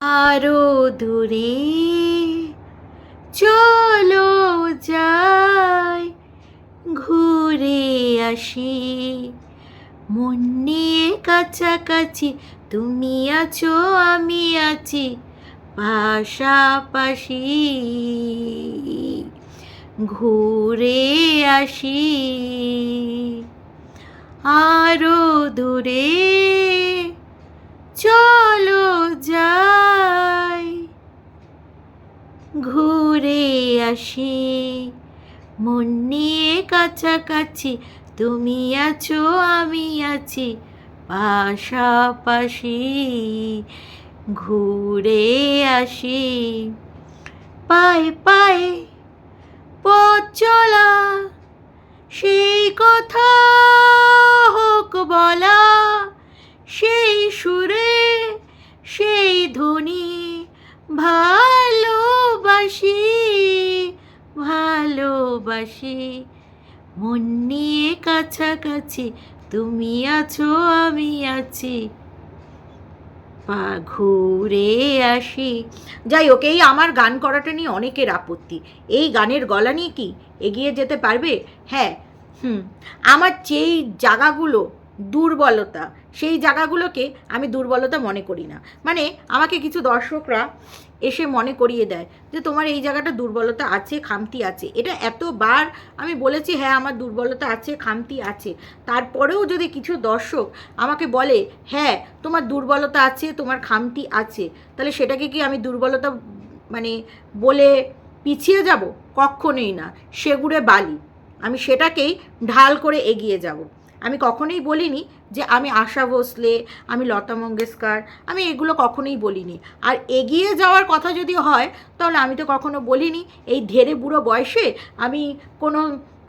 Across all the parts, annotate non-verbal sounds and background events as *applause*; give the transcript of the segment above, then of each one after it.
আরও দূরে। চলো যাই, ঘুরে আসি। মন নিয়ে কাছাকাছি, তুমি আছো, আমি আছি। পাশাপাশি ঘুরে আসি। আরও দূরে আসি। মন নিয়ে কাছাকাছি, তুমি আছো, আমি আছি। পাশাপাশি ঘুরে আসি। পায়ে পায়ে পথ চলা, সেই কথা হোক বলা, সেই সুরে, সেই ধ্বনি ভালোবাসি ভালোবাসি মন নিয়ে কাছাকাছি, তুমি আছো, আমি আছি। পা ঘুরে আসি। যাই হোক, এই আমার গান করাটা নিয়ে অনেকের আপত্তি। এই গানের গলা নিয়ে কি এগিয়ে যেতে পারবে? হ্যাঁ হুম। আমার যেই জায়গাগুলো দুর্বলতা, সেই জায়গাগুলোকে আমি দুর্বলতা মনে করি না। মানে আমাকে কিছু দর্শকরা এসে মনে করিয়ে দেয় যে তোমার এই জায়গাটা দুর্বলতা আছে, খামতি আছে। এটা এতবার আমি বলেছি হ্যাঁ আমার দুর্বলতা আছে, খামতি আছে। তারপরেও যদি কিছু দর্শক আমাকে বলে হ্যাঁ তোমার দুর্বলতা আছে, তোমার খামতি আছে, তাহলে সেটাকে কি আমি দুর্বলতা মানে বলে পিছিয়ে যাব? কখনোই না। সেগুড়ে বালি। আমি সেটাকেই ঢাল করে এগিয়ে যাব। আমি কখনোই বলিনি যে আমি আশা ভোসলে, আমি লতা মঙ্গেশকর, আমি এগুলো কখনোই বলিনি। আর এগিয়ে যাওয়ার কথা যদি হয়, তাহলে আমি তো কখনো বলিনি। এই ধেরে বুড়ো বয়সে আমি কোনো,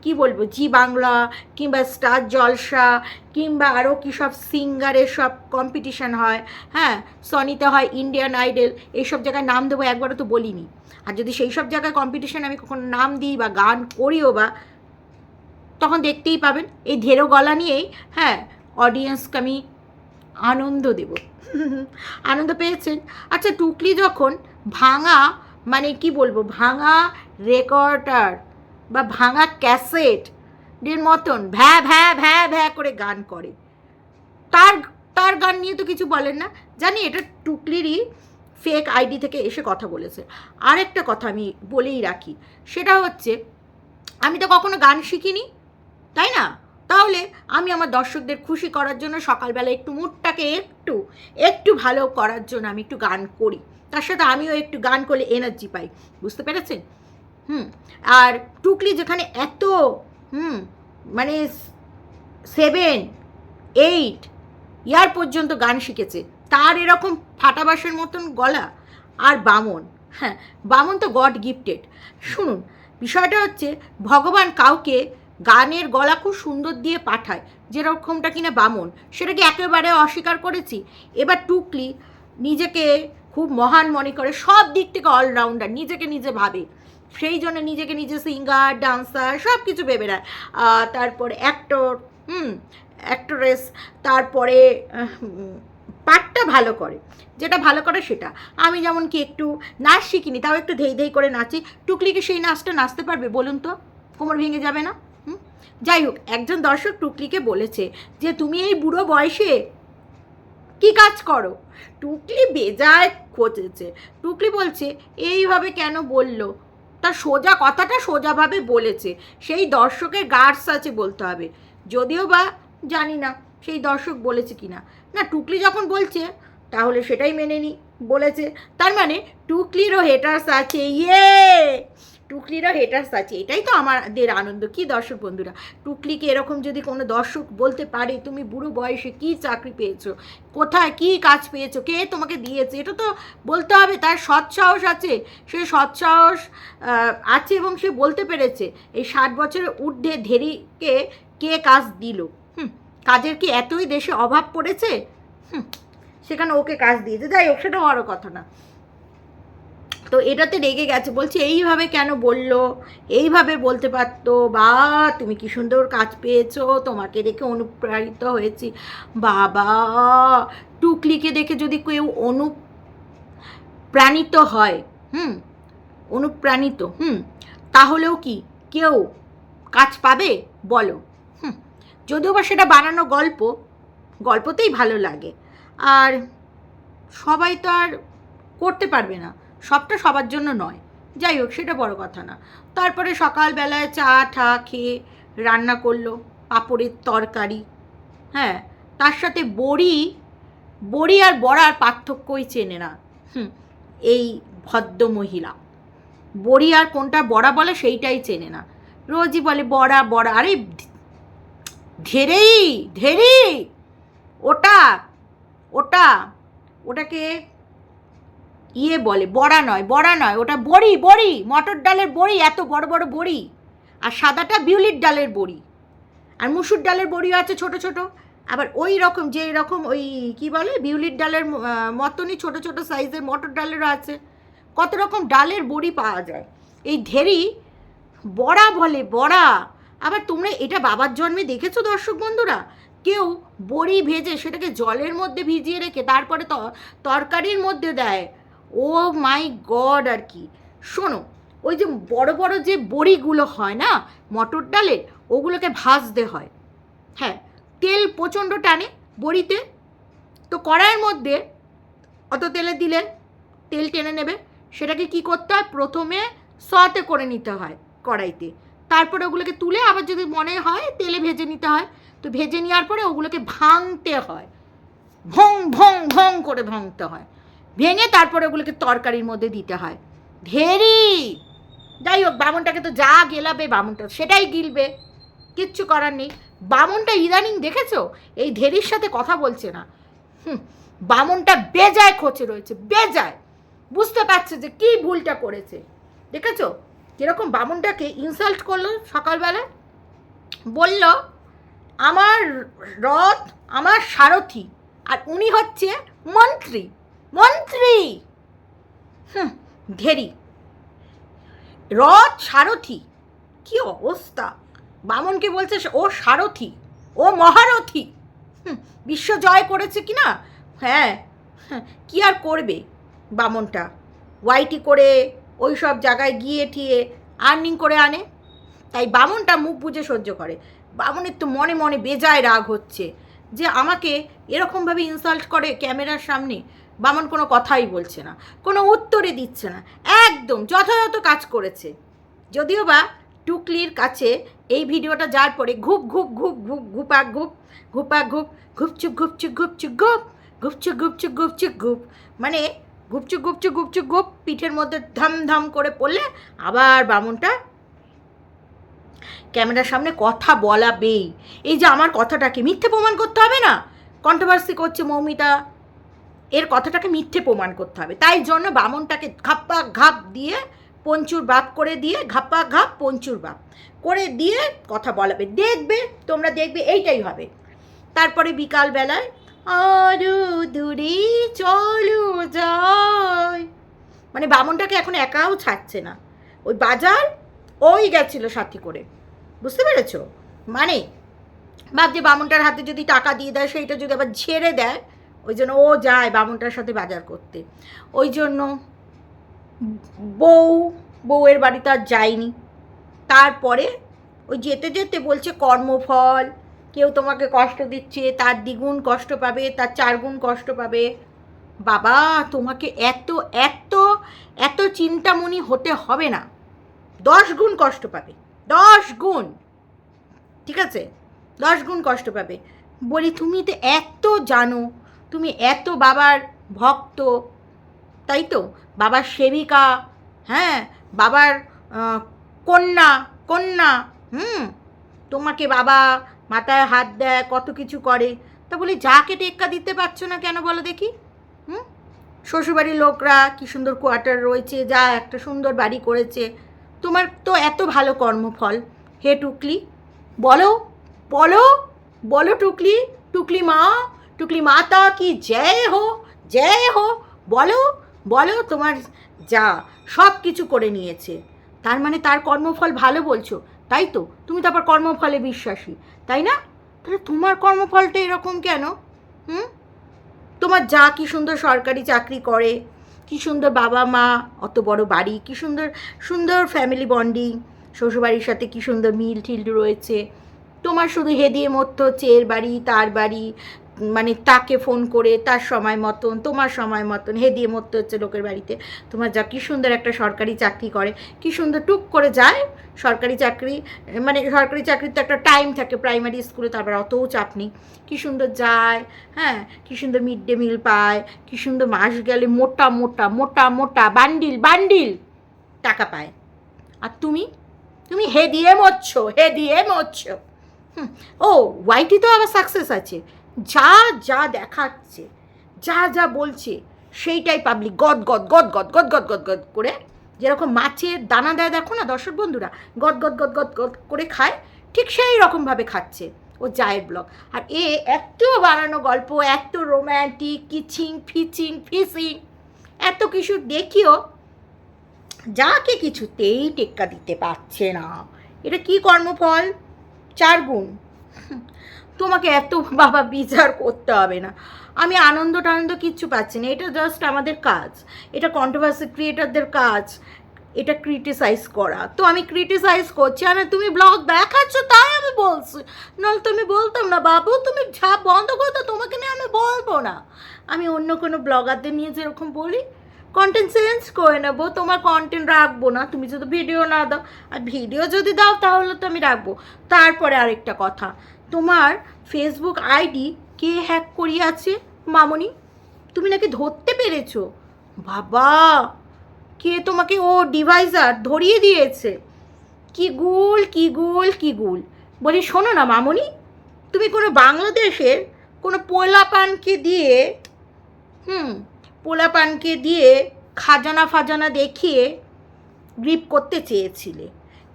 কি বলব, জি বাংলা কিংবা স্টার জলসা কিংবা আরও কী সব সিঙ্গারের সব কম্পিটিশান হয় হ্যাঁ সনিতে হয় ইন্ডিয়ান আইডল এইসব জায়গায় নাম দেবো একবারও তো বলিনি। আর যদি সেই সব জায়গায় কম্পিটিশান আমি কখনো নাম দিই বা গান করিও বা, তখন দেখতেই পাবেন, এই ধেরো গলা নিয়েই হ্যাঁ অডিয়েন্সকে আমি আনন্দ দেব। আনন্দ পেয়েছেন? আচ্ছা টুকলি যখন ভাঙা মানে কি বলব, ভাঙা রেকর্ডার বা ভাঙা ক্যাসেট এর মতন ভ্যা ভ্যা ভ্যা ভ্যা করে গান করে, তার তার গান নিয়ে তো কিছু বলেন না। জানি এটা টুকলিরই ফেক আইডি থেকে এসে কথা বলেছে। আরেকটা কথা আমি বলেই রাখি, সেটা হচ্ছে, আমি তো কখনো গান শিখিনি, তাই না? তাহলে আমি আমার দর্শকদের খুশি করার জন্য সকালবেলা একটু মুডটাকে একটু একটু ভালো করার জন্য আমি একটু গান করি। তার সাথে আমিও একটু গান করলে এনার্জি পাই। বুঝতে পেরেছেন? হুম, আর টুকলি যেখানে এত, হুম মানে সেভেন এইট ইয়ার পর্যন্ত গান শিখেছে, তার এরকম ফাটাবাসের মতন গলা আর বামন। হ্যাঁ বামন তো গড গিফটেড শুনুন, বিষয়টা হচ্ছে ভগবান কাউকে গানের গলা খুব সুন্দর দিয়ে পাঠায়, যেরকমটা কিনা বামন সেটা কি একেবারে অস্বীকার করেছি। এবার টুকলি নিজেকে খুব মহান মনে করে, সব দিক থেকে অলরাউন্ডার নিজেকে নিজে ভাবে। সেই জন্য নিজেকে নিজে সিঙ্গার ডান্সার সব কিছু ভেবে নেয়। তারপরে অ্যাক্টর হুম অ্যাক্টরেস তারপরে পাঠটা ভালো করে। যেটা ভালো করে সেটা। আমি যেমন কি একটু নাচ শিখিনি, তাও একটু ধেই ধেই করে নাচি। টুকলি কি সেই নাচটা নাচতে পারবে, বলুন তো? কোমর ভেঙে যাবে না? যাই হোক, একজন দর্শক টুকলিকে বলেছে যে, তুমি এই বুড়ো বয়সে কি কাজ করো? টুকলি বেজায় খোঁজেছে। টুকলি বলছে, এইভাবে কেন বলল? তার সোজা, কথাটা সোজাভাবে বলেছে। সেই দর্শকের গার্ডস আছে বলতে হবে। যদিও বা জানি না সেই দর্শক বলেছে কি না না টুকলি যখন বলছে, তাহলে সেটাই মেনে নি, বলেছে। তার মানে টুকলিরও হেটার্স আছে ইয়ে! টুকলিরও হেটার্স আছে, এটাই তো আমাদের আনন্দ। কি দর্শক বন্ধুরা? টুকলিকে এরকম যদি কোনো দর্শক বলতে পারে, তুমি বুড়ো বয়সে কি চাকরি পেয়েছ? কোথায় কি কাজ পেয়েছ? কে তোমাকে দিয়েছে? এটা তো বলতে হবে, তার সৎসাহস আছে। সে সৎসাহস আছে এবং সে বলতে পেরেছে। এই ষাট বছরের ঊর্ধ্বে ধেরিকে কে কাজ দিল? হুম, কাজের কি এতই দেশে অভাব পড়েছে? হুম, সেখানে ওকে কাজ দিয়েছে। যাই হোক, সেটা বড় কথা না। তো এটাতে রেগে গেছে, বলছে, এইভাবে কেন বলল? এইভাবে বলতে পারতো? বা, তুমি কি সুন্দর কাজ পেয়েছ? তোমাকে দেখে অনুপ্রাণিত হয়েছি। বাবা, টুকলিকে দেখে যদি কেউ অনুপ্রাণিত হয়, হুম, অনুপ্রাণিত, হুম, তাহলেও কি কেউ কাজ পাবে? বলো, হুম, যদিও বা সেটা বানানো গল্প, গল্পতেই ভালো লাগে। আর সবাই তো আর করতে পারবে না। সবটা সবার জন্য নয়। যাই হোক, সেটা বড় কথা না। তারপরে সকালবেলায় চা, ঠা খেয়ে রান্না করল পাঁপড়ের তরকারি। হ্যাঁ তার সাথে বড়ি বড়ি আর বড়ার পার্থক্যই চেনে না। হুম, এই ভদ্র মহিলা। বড়ি আর কোনটা বড়া বলে সেইটাই চেনে না। রোজই বলে, বড়া বড়া। আরে ধেরেই ধেরি, ওটা ওটা, ওটাকে ইয়ে বলে, বড়া নয় বড়া নয়, ওটা বড়ি বড়ি, মটর ডালের বড়ি, এত বড় বড় বড়ি। আর সাদাটা বিউলির ডালের বড়ি। আর মুসুর ডালের বড়িও আছে ছোট ছোট। আবার ওই রকম যে রকম ওই কি বলে, বিউলির ডালের মতনই ছোট ছোট সাইজের মটর ডালেরও আছে। কত রকম ডালের বড়ি পাওয়া যায়। এই ঢেরি বড়া বলে, বড়া। আবার তোমরা এটা বাবার জন্মে দেখেছ দর্শক বন্ধুরা? কেউ বড়ি ভেজে সেটাকে জলের মধ্যে ভিজিয়ে রেখে তারপরে তরকারির মধ্যে দেয়। ও মাই গড আর কি। শোনো, ওই যে বড় বড় যে বড়িগুলো হয় না, মটর ডালের, ওগুলোকে ভাজতে হয়। হ্যাঁ তেল প্রচণ্ড টানে বড়িতে, তো কড়াইয়ের মধ্যে অত তেলে দিলে, তেল টেনে নেবে, সেটাকে কি করতে হয়? প্রথমে সতে করে নিতে হয় কড়াইতে। তারপরে ওগুলোকে তুলে আবার যদি মনে হয় তেলে ভেজে নিতে হয়, তো ভেজে নেওয়ার পরে ওগুলোকে ভাঙতে হয়। ভং ভং ভং করে ভাঙতে হয়। ভেঙে তারপরে ওগুলোকে তরকারির মধ্যে দিতে হয়। ধেরি যাই হোক, বামনটাকে তো যা গেলাবে বামনটা, সেটাই গিলবে। কিচ্ছু করার নেই। বামনটা ইদানিং দেখেছ? এই ধেরির সাথে কথা বলছে না। হুম, বামনটা বেজায় খোঁচে রয়েছে, বেজায়। বুঝতে পারছে যে কি ভুলটা করেছে। দেখেছ? কীরকম বামনটাকে ইনসাল্ট করল সকালবেলা বলল, আমার রথ, আমার সারথি, আর উনি হচ্ছে মন্ত্রী। মন্ত্রী। হুম ধেরি রথ সারথি। কি অবস্থা? বামনকে বলছে ও সারথি ও মহারথী। বিশ্ব জয় করেছে কি না? হ্যাঁ, কি আর করবে বামনটা? ওয়াইটি করে ওই সব জায়গায় গিয়ে ঠিয়ে আর্নিং করে আনে। তাই বামনটা মুখ বুঝে সহ্য করে। বামনের তো মনে মনে বেজায় রাগ হচ্ছে যে আমাকে এরকমভাবে ইনসাল্ট করে ক্যামেরার সামনে। বামন কোনো কথাই বলছে না, কোনো উত্তরই দিচ্ছে না, একদম যথাযথ কাজ করেছে। যদিও বা টুকলির কাছে এই ভিডিওটা যাওয়ার পরে ঘুপ ঘুপ ঘুপ ঘুপ, ঘুপা ঘুপ ঘুপা, ঘুপ ঘুপচুক ঘুপচুক ঘুপচুক ঘুপ ঘুপচুক ঘুপচুক ঘুপচুক ঘুপ। মানে গুপচুক গুপচুক গুপচুক গুপ পিঠের মধ্যে ধাম ধাম করে পড়লে আবার বামনটা ক্যামেরার সামনে কথা বলাবেই। এই যে আমার কথাটাকে মিথ্যে প্রমাণ করতে হবে না? কন্ট্রোভার্সি করছে মৌমিতা এর কথাটাকে মিথ্যে প্রমাণ করতে হবে। তাই জন্য বামনটাকে ঘাপ্পা ঘাপ দিয়ে পঞ্চুর বাপ করে দিয়ে, ঘাপ্পা ঘাপ, পঞ্চুর বাপ করে দিয়ে কথা বলাবে। দেখবে, তোমরা দেখবে এইটাই হবে। তারপরে বিকালবেলায়, আরও দূরে চলো যাই। মানে বামনটাকে এখন একাও ছাড়ছে না। ওই বাজার, ওই গেছিল সাথী করে। বুঝতে পেরেছ? মানে ভাবছে বামনটার হাতে যদি টাকা দিয়ে দেয়, সেইটা যদি আবার ছেড়ে দেয় ওই জন্য ও যায় বামনটার সাথে বাজার করতে। ওই জন্য বউ, বউয়ের বাড়িতে আর যায়নি। তারপরে ওই যেতে যেতে বলছে কর্মফল, কেউ তোমাকে কষ্ট দিচ্ছে, তার দ্বিগুণ কষ্ট পাবে, তার চারগুণ কষ্ট পাবে। বাবা, তোমাকে এত এত এত চিন্তামণি হতে হবে না। দশ গুণ কষ্ট পাবে, দশ গুণ। ঠিক আছে? দশ গুণ কষ্ট পাবে। বলি, তুমি তো এত জানো তুমি এত বাবার ভক্ত, তাই তো? বাবার সেবিকা হ্যাঁ? বাবার কন্যা কন্যা, হুম? তোমাকে বাবা মাথায় হাত দেয়, কত কিছু করে। তা বলি, যাকে টেক্কা দিতে পারছ না কেন বলো দেখি? হুম? শ্বশুরবাড়ির লোকরা কি সুন্দর কোয়ার্টার রয়েছে, যা একটা সুন্দর বাড়ি করেছে। তোমার তো এত ভালো কর্মফল। হে টুকলি, বলো বলো বলো টুকলি টুকলি মা। টুকলি মাতা কি জয় হো জয় হো, বলো বলো তোমার যা সব কিছু করে নিয়েছে। তার মানে তার কর্মফল ভালো বলছো, তাই তো? তুমি তো আবার কর্মফলে বিশ্বাসী, তাই না? তাহলে তোমার কর্মফলটা এরকম কেন? হুম? তোমার যা কি সুন্দর সরকারি চাকরি করে, কি সুন্দর বাবা মা, অত বড় বাড়ি, কি সুন্দর সুন্দর ফ্যামিলি বন্ডিং শ্বশুরবাড়ির সাথে কি সুন্দর মিল ঠিল রয়েছে। তোমার শুধু হেদিয়ে হচ্ছে, এর বাড়ি, তার বাড়ি মানে তাকে ফোন করে, তার সময় মতন, তোমার সময় মতন হেদিয়ে মতো হচ্ছে লোকের বাড়িতে, তোমার যা কি সুন্দর একটা সরকারি চাকরি করে, কি সুন্দর টুক করে যায়, সরকারি চাকরি মানে সরকারি চাকরির তো একটা টাইম থাকে প্রাইমারি স্কুলে তারপর অতও চাপ নেই, কী সুন্দর যায় হ্যাঁ কী সুন্দর মিড ডে মিল পায়, কী সুন্দর মাস গেলে মোটা মোটা মোটা মোটা বান্ডিল বান্ডিল টাকা পায়। আর তুমি? তুমি হে দিয়ে মরছ, হে দিয়ে মরছ। ও ওয়াইটি তো আবার সাকসেস আছে। যা যা দেখাচ্ছে, যা যা বলছে, সেইটাই পাবলিক গদ গদ গদ গদ গদ গদ গদ গদ করে যেরকম মাছের দানা দেয়, দেখো না দর্শক বন্ধুরা? গদ গদ গদ গদ গদ করে খায়, ঠিক সেই রকমভাবে খাচ্ছে ও জায়ের ব্লগ। আর এ এত বানানো গল্প, এত রোম্যান্টিক কিচিং, ফিচিং, ফিসিং, এত কিছু দেখিও যাকে কিছুতেই টেক্কা দিতে পারছে না। এটা কি কর্মফল? চার গুণ। তোমাকে এত বাবা বিচার করতে হবে না। আমি আনন্দ টানন্দ কিচ্ছু পাচ্ছি না। এটা জাস্ট আমাদের কাজ। এটা কন্ট্রোভার্সি ক্রিয়েটারদের কাজ। এটা ক্রিটিসাইজ করা। তো আমি ক্রিটিসাইজ করছি। আর তুমি ব্লগ দেখাচ্ছ, তাই আমি বলছি। নাহলে তুমি বলতাম না, বাবু, তুমি ঝাপ বন্ধ করতো তোমাকে নিয়ে আমি বলব না। আমি অন্য কোনো ব্লগারদের নিয়ে যেরকম বলি কন্টেন্ট চেঞ্জ করে নেব। তোমার কন্টেন্ট রাখব না। তুমি যদি ভিডিও না দাও, আর ভিডিও যদি দাও, তাহলে তো আমি রাখব। তারপরে আরেকটা কথা। তোমার ফেসবুক আইডি কে হ্যাক করিয়াছে, মামনি? তুমি নাকি ধরতে পেরেছ? বাবা, কে তোমাকে ও ডিভাইসার ধরিয়ে দিয়েছে? কি গুল কি গুল কি গুল? বলি, শোনো না, মামনি, তুমি কোনো বাংলাদেশের কোনো পোলাপানকে দিয়ে, হুম, পোলাপানকে দিয়ে খাজানা ফাজানা দেখিয়ে গ্রিপ করতে চেয়েছিলে।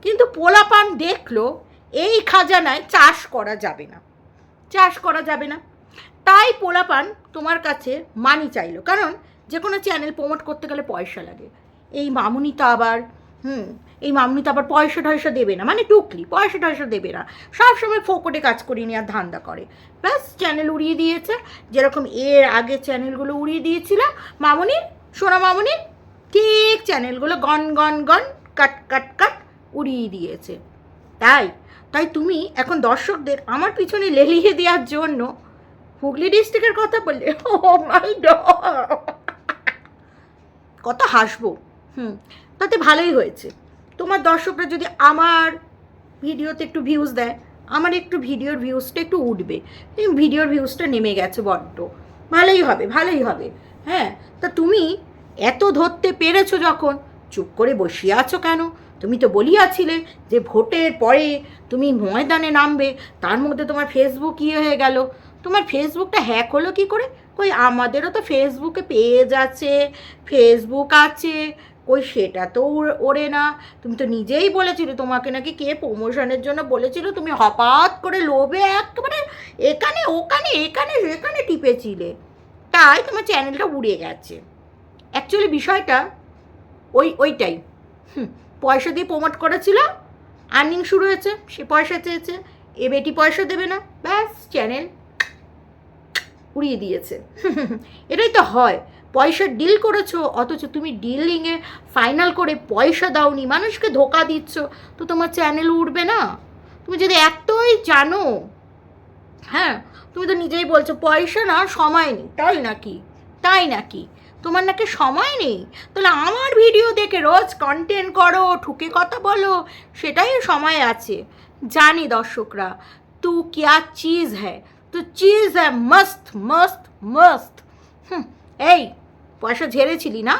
কিন্তু পোলাপান দেখল এই খাজানায় চাষ করা যাবে না। চাষ করা যাবে না। তাই পোলাপান তোমার কাছে মানি চাইলো। কারণ যে কোনো চ্যানেল প্রমোট করতে গেলে পয়সা লাগে। এই মামুনি তো আবার, হুম, এই মামুনি তো আবার পয়সা টয়সা দেবে না। মানে টুকলি, পয়সা টয়সা দেবে না। সবসময় ফোকটে কাজ করিয়ে নেওয়ার ধান্দা করে। ব্যাস চ্যানেল উড়িয়ে দিয়েছে। যেরকম এর আগে চ্যানেলগুলো উড়িয়ে দিয়েছিল মামুনির সোনা মামুনির ঠিক চ্যানেলগুলো gone gone gone cut cut cut উড়িয়ে দিয়েছে। তাই তাই তুমি এখন দর্শকদের আমার পিছনে লেলিয়ে দেওয়ার জন্য হুগলি ডিস্ট্রিক্টের কথা বললে? ও কত হাসবো। হুম, তাতে ভালোই হয়েছে। তোমার দর্শকরা যদি আমার ভিডিওতে একটু ভিউজ দেয়, আমার একটু ভিডিওর ভিউজটা একটু উঠবে। ভিডিওর ভিউজটা নেমে গেছে বড্ড। ভালোই হবে ভালোই হবে। হ্যাঁ তা তুমি এত ধরতে পেরেছ যখন? চুপ করে বসিয়ে আছো কেন? তুমি তো বলিয়াছিলে যে ভোটের পরে তুমি ময়দানে নামবে তার মধ্যে তোমার ফেসবুক ইয়ে হয়ে গেল। তোমার ফেসবুকটা হ্যাক হলো কি করে? কই আমাদেরও তো ফেসবুকে পেজ আছে ফেসবুক আছে। কই সেটা তো ওর- না। তুমি তো নিজেই বলেছিলে তোমাকে নাকি কে প্রমোশনের জন্য বলেছিল তুমি হঠাৎ করে লোভে একেবারে এখানে ওখানে এখানে সেখানে টিপেছিলে। তাই তোমার চ্যানেলটা উড়ে গেছে। অ্যাকচুয়ালি বিষয়টা ওই ওইটাই। হুম, পয়সা দিয়ে প্রমোট করেছিল আর্নিং শুরু হয়েছে, সে পয়সা চেয়েছে, এ বেটি পয়সা দেবে না, ব্যাস চ্যানেল উড়িয়ে দিয়েছে। *laughs* এটাই তো হয়, পয়সা ডিল করেছ, অথচ তুমি ডিলিংয়ে ফাইনাল করে পয়সা দাওনি, মানুষকে ধোকা দিচ্ছ, তো তোমার চ্যানেল উঠবে না। তুমি যদি এতই জানো হ্যাঁ তুমি তো নিজেই বলছো, পয়সা না, সময় নেই, তাই নাকি তাই নাকি? তোমার নাকি সময় নেই? তাহলে আমার ভিডিও দেখে রোজ কন্টেন্ট করো, ঠুকে কথা বলো, সেটাই সময় আছে। জানি দর্শকরা, তু কিয়া চিজ হ্যায় তো চিজ হ্যায় মস্ত মস্ত মস্ত হুম, এই, পয়সা ঝেড়েছিলি না?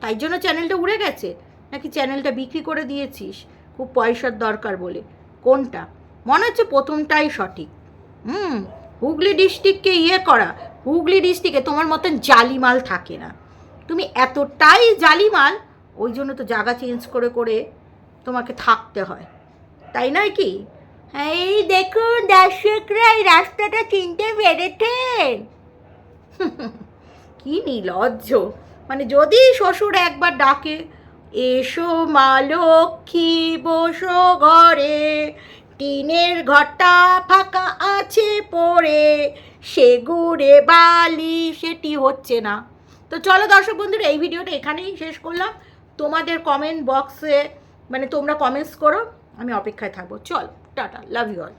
তাই জন্য চ্যানেলটা উড়ে গেছে। নাকি চ্যানেলটা বিক্রি করে দিয়েছিস? খুব পয়সার দরকার বলে। কোনটা? মনে হচ্ছে প্রথমটাই সঠিক। হুম, হুগলি ডিস্ট্রিক্টকে ইয়ে করা হুগলি ডিস্ট্রিক্টে তোমার মতন জালিমাল থাকে না। তুমি এতটাই জালিমাল, ওই জন্য তো জায়গা চেঞ্জ করে করে তোমাকে থাকতে হয়। তাই নয় কি? এই দেখুন দর্শকরা, এই রাস্তাটা চিনতে পেরেছেন? কি নির্লজ্জ মানে যদি শ্বশুর একবার ডাকে, এসো মা লক্ষ্মী, বসো ঘরে, টিনের ঘরটা ফাঁকা আছে পড়ে সে গুড়ে বালি, সেটি হচ্ছে না। তো চলো দর্শক বন্ধুরা, এই ভিডিওটা এখানেই শেষ করলাম। তোমাদের কমেন্ট বক্সে মানে তোমরা কমেন্টস করো, আমি অপেক্ষায় থাকব। চল, টাটা লাভ ইউ অল